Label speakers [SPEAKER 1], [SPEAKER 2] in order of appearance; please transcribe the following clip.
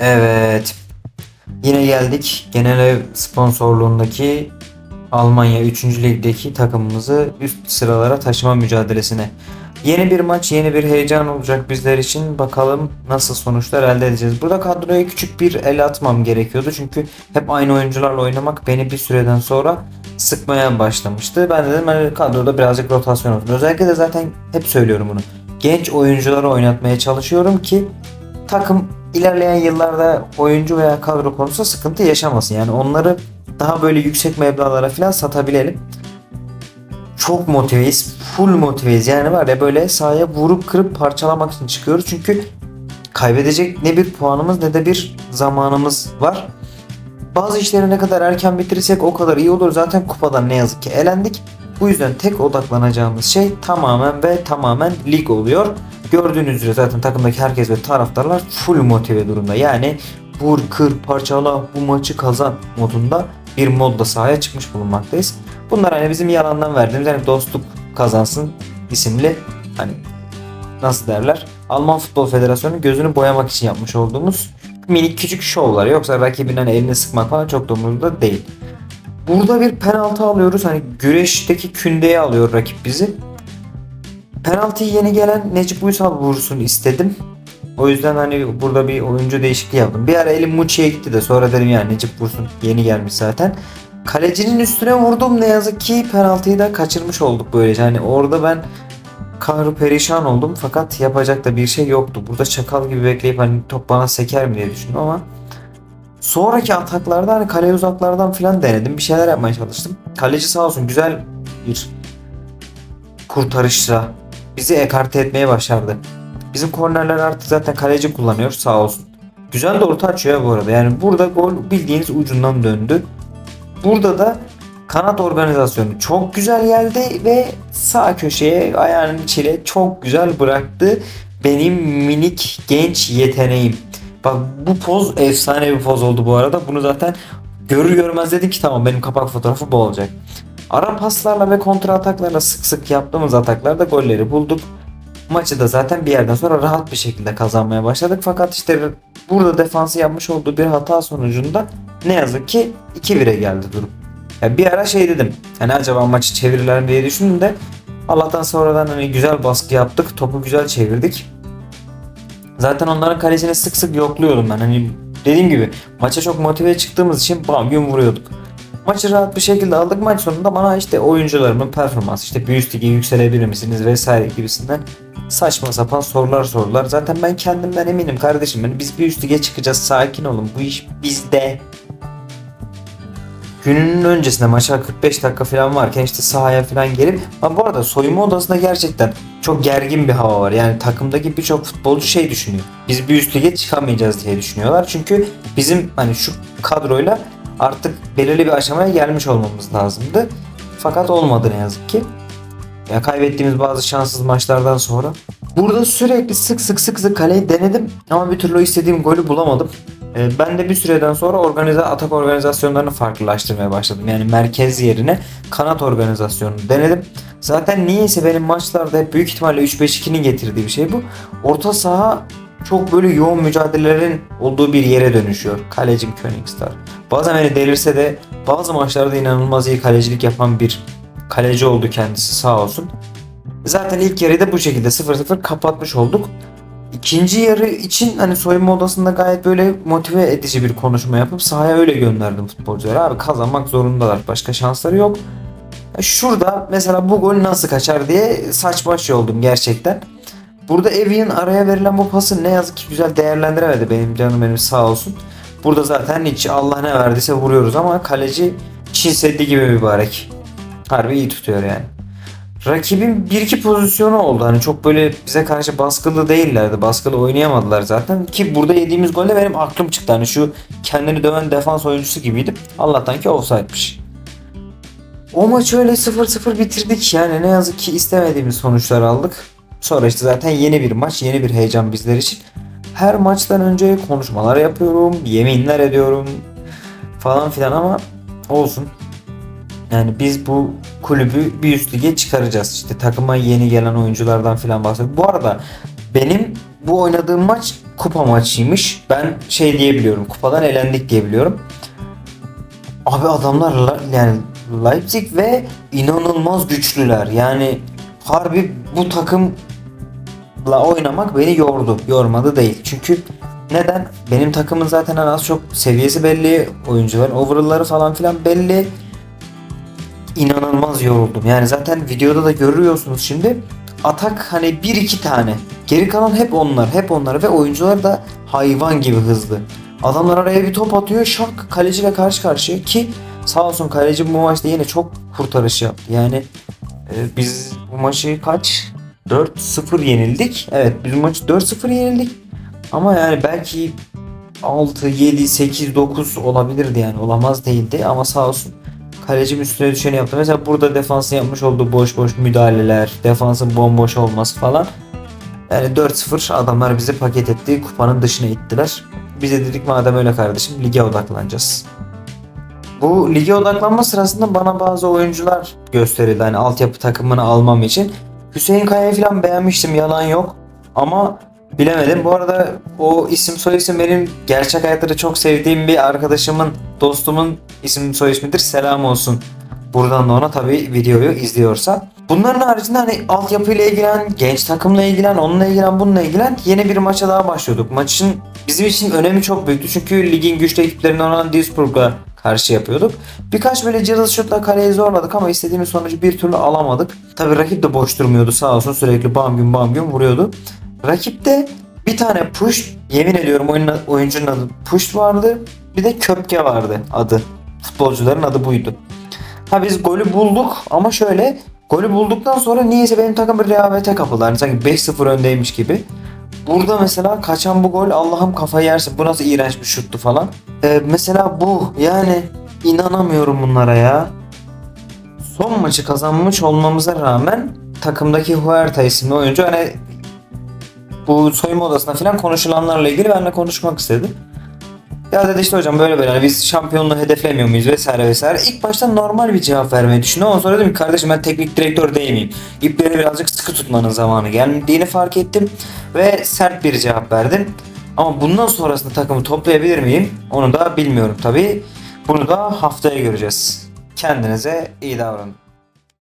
[SPEAKER 1] Evet. Yine geldik. Genel ev sponsorluğundaki Almanya 3. Lig'deki takımımızı üst sıralara taşıma mücadelesine. Yeni bir maç, yeni bir heyecan olacak bizler için. Bakalım nasıl sonuçlar elde edeceğiz. Burada kadroya küçük bir el atmam gerekiyordu. Çünkü hep aynı oyuncularla oynamak beni bir süreden sonra sıkmaya başlamıştı. Ben de dedim hani kadroda birazcık rotasyon olsun. Özellikle de zaten hep söylüyorum bunu. Genç oyuncuları oynatmaya çalışıyorum ki takım ilerleyen yıllarda oyuncu veya kadro konusunda sıkıntı yaşamasın. Yani onları daha böyle yüksek meblağlara falan satabilelim. Çok motiveyiz. Full motiveyiz. Yani var ya böyle sahaya vurup kırıp parçalamak için çıkıyoruz. Çünkü kaybedecek ne bir puanımız ne de bir zamanımız var. Bazı işleri ne kadar erken bitirirsek o kadar iyi olur. Zaten kupadan ne yazık ki elendik. Bu yüzden tek odaklanacağımız şey tamamen ve tamamen lig oluyor. Gördüğünüz üzere zaten takımdaki herkes ve taraftarlar full motive durumda. Yani vur, kır, parçala, bu maçı kazan modunda bir modda sahaya çıkmış bulunmaktayız. Bunlar hani bizim yalandan verdiğimiz hani dostluk kazansın isimli hani nasıl derler Alman Futbol Federasyonu gözünü boyamak için yapmış olduğumuz minik küçük şovlar. Yoksa rakibin hani elini sıkmak falan çok da değil. Burada bir penaltı alıyoruz. Hani güreşteki kündeye alıyor rakip bizi. Penaltıyı yeni gelen Necip Uysal vursun istedim. O yüzden hani burada bir oyuncu değişikliği yaptım. Bir ara elim Muçi'ye gitti de sonra dedim yani Necip vursun yeni gelmiş zaten. Kalecinin üstüne vurdum ne yazık ki penaltıyı da kaçırmış olduk böylece. Hani orada ben kahru perişan oldum fakat yapacak da bir şey yoktu. Burada çakal gibi bekleyip hani top bana seker mi diye düşündüm ama sonraki ataklarda hani kale uzaklardan filan denedim. Bir şeyler yapmaya çalıştım. Kaleci sağ olsun güzel bir kurtarışla bizi ekarte etmeye başardı. Bizim kornerler artık zaten kaleci kullanıyor sağ olsun. Güzel de orta açıyor bu arada. Yani burada gol bildiğiniz ucundan döndü. Burada da kanat organizasyonu çok güzel geldi ve sağ köşeye ayağının içiyle çok güzel bıraktı. Benim minik genç yeteneğim. Bak bu poz efsane bir poz oldu bu arada. Bunu zaten görür görmez dedim ki tamam benim kapak fotoğrafı bu olacak. Ara paslarla ve kontra ataklarla sık sık yaptığımız ataklarda golleri bulduk. Maçı da zaten bir yerden sonra rahat bir şekilde kazanmaya başladık. Fakat işte burada defansı yapmış olduğu bir hata sonucunda ne yazık ki 2-1'e geldi durum. Ya bir ara şey dedim. Hani acaba maçı çevirirler diye düşündüm de Allah'tan sonradan hani güzel baskı yaptık. Topu güzel çevirdik. Zaten onların kalesini sık sık yokluyordum ben. Hani dediğim gibi maça çok motive çıktığımız için bam gün vuruyorduk. Maçı rahat bir şekilde aldık. Maç sonunda bana işte oyuncularımın performansı, işte bir üst lige yükselebilir misiniz vesaire gibisinden saçma sapan sorular sordular. Zaten ben kendimden eminim kardeşim. Yani biz bir üst lige çıkacağız. Sakin olun. Bu iş bizde. Gününün öncesinde maça 45 dakika falan varken işte sahaya falan gelip ama bu arada soyunma odasında gerçekten çok gergin bir hava var. Yani takımdaki birçok futbolcu şey düşünüyor. Biz bir üst lige çıkamayacağız diye düşünüyorlar. Çünkü bizim hani şu kadroyla artık belirli bir aşamaya gelmiş olmamız lazımdı. Fakat olmadı ne yazık ki. Ya kaybettiğimiz bazı şanssız maçlardan sonra. Burada sürekli sık sık sık sık kaleyi denedim ama bir türlü istediğim golü bulamadım. Ee, Ben de bir süreden sonra organize atak organizasyonlarını farklılaştırmaya başladım. Yani merkez yerine kanat organizasyonunu denedim. Zaten niyeyse benim maçlarda hep büyük ihtimalle 3-5-2'nin getirdiği bir şey bu. Orta saha çok böyle yoğun mücadelelerin olduğu bir yere dönüşüyor. Kalecim Königstar. Bazen beni delirse de bazı maçlarda inanılmaz iyi kalecilik yapan bir kaleci oldu kendisi sağ olsun. Zaten ilk yarıyı da bu şekilde 0-0 kapatmış olduk. İkinci yarı için hani soyunma odasında gayet böyle motive edici bir konuşma yapıp sahaya öyle gönderdim futbolcuları. Abi kazanmak zorundalar. Başka şansları yok. Şurada mesela bu gol nasıl kaçar diye saç baş oldum gerçekten. Burada Evian araya verilen bu pası ne yazık ki güzel değerlendiremedi benim canım benim sağ olsun. Burada zaten hiç Allah ne verdiyse vuruyoruz ama kaleci Çin Seddi gibi mübarek. Harbi iyi tutuyor yani. Rakibin bir iki pozisyonu oldu. Hani çok böyle bize karşı baskılı değillerdi. Baskılı oynayamadılar zaten. Ki burada yediğimiz golle benim aklım çıktı. Hani şu kendini döven defans oyuncusu gibiydi. Allah'tan ki offside'miş. O maçı öyle 0-0 bitirdik yani. Ne yazık ki istemediğimiz sonuçlar aldık. Sonra işte zaten yeni bir maç, yeni bir heyecan bizler için. Her maçtan önce konuşmalar yapıyorum, yeminler ediyorum falan filan ama olsun. Yani biz bu kulübü bir üst lige çıkaracağız. İşte takıma yeni gelen oyunculardan filan bahsediyorum. Bu arada benim bu oynadığım maç kupa maçıymış. Ben şey diyebiliyorum. Kupadan elendik diyebiliyorum. Abi adamlar La- yani Leipzig ve inanılmaz güçlüler. Yani harbi bu takımla oynamak beni yordu. Yormadı değil. Çünkü neden? Benim takımın zaten en az çok seviyesi belli. Oyuncuların overall'ları falan filan belli. İnanılmaz yoruldum. Yani zaten videoda da görüyorsunuz şimdi. Atak hani bir iki tane. Geri kalan hep onlar. Hep onlar ve oyuncular da hayvan gibi hızlı. Adamlar araya bir top atıyor şak kaleciyle karşı karşıya ki sağ olsun kaleci bu maçta yine çok kurtarış yaptı. Yani e, biz bu maçı kaç? 4-0 yenildik. Evet biz maçı 4-0 yenildik. Ama yani belki 6, 7, 8, 9 olabilirdi yani. Olamaz değildi ama sağ olsun kalecim üstüne düşeni yaptı. Mesela burada defansın yapmış olduğu boş boş müdahaleler, defansın bomboş olması falan. Yani 4-0 adamlar bizi paket etti. Kupanın dışına ittiler. Biz de dedik madem öyle kardeşim lige odaklanacağız. Bu lige odaklanma sırasında bana bazı oyuncular gösterildi. Hani altyapı takımını almam için. Hüseyin Kaya'yı falan beğenmiştim yalan yok. Ama bilemedim. Bu arada o isim soy isim benim gerçek hayatta da çok sevdiğim bir arkadaşımın, dostumun isim soy ismidir. Selam olsun. Buradan da ona tabii videoyu izliyorsa. Bunların haricinde hani altyapıyla ilgilen, genç takımla ilgilen, onunla ilgilen, bununla ilgilen yeni bir maça daha başlıyorduk. Maçın bizim için önemi çok büyüktü. Çünkü ligin güçlü ekiplerinden olan Duisburg'a karşı yapıyorduk. Birkaç böyle cılız şutla kaleyi zorladık ama istediğimiz sonucu bir türlü alamadık. Tabii rakip de boş durmuyordu sağ olsun sürekli bam gün bam gün vuruyordu. Rakipte bir tane push, yemin ediyorum oyunun, oyuncunun adı push vardı. Bir de köpke vardı adı. Futbolcuların adı buydu. Ha biz golü bulduk ama şöyle golü bulduktan sonra niyeyse benim takım bir rehavete kapıldı. Hani sanki 5-0 öndeymiş gibi. Burada mesela kaçan bu gol Allah'ım kafayı yersin. Bu nasıl iğrenç bir şuttu falan. Ee, mesela bu yani inanamıyorum bunlara ya. Son maçı kazanmış olmamıza rağmen takımdaki Huerta isimli oyuncu hani bu soyunma odasında falan konuşulanlarla ilgili benimle konuşmak istedi. Ya dedi işte hocam böyle böyle hani biz şampiyonluğu hedeflemiyor muyuz vesaire vesaire. İlk başta normal bir cevap vermeyi düşündüm ama sonra dedim ki kardeşim ben teknik direktör değil miyim? İpleri birazcık sıkı tutmanın zamanı geldiğini fark ettim ve sert bir cevap verdim. Ama bundan sonrasında takımı toplayabilir miyim? Onu da bilmiyorum tabii. Bunu da haftaya göreceğiz. Kendinize iyi davranın.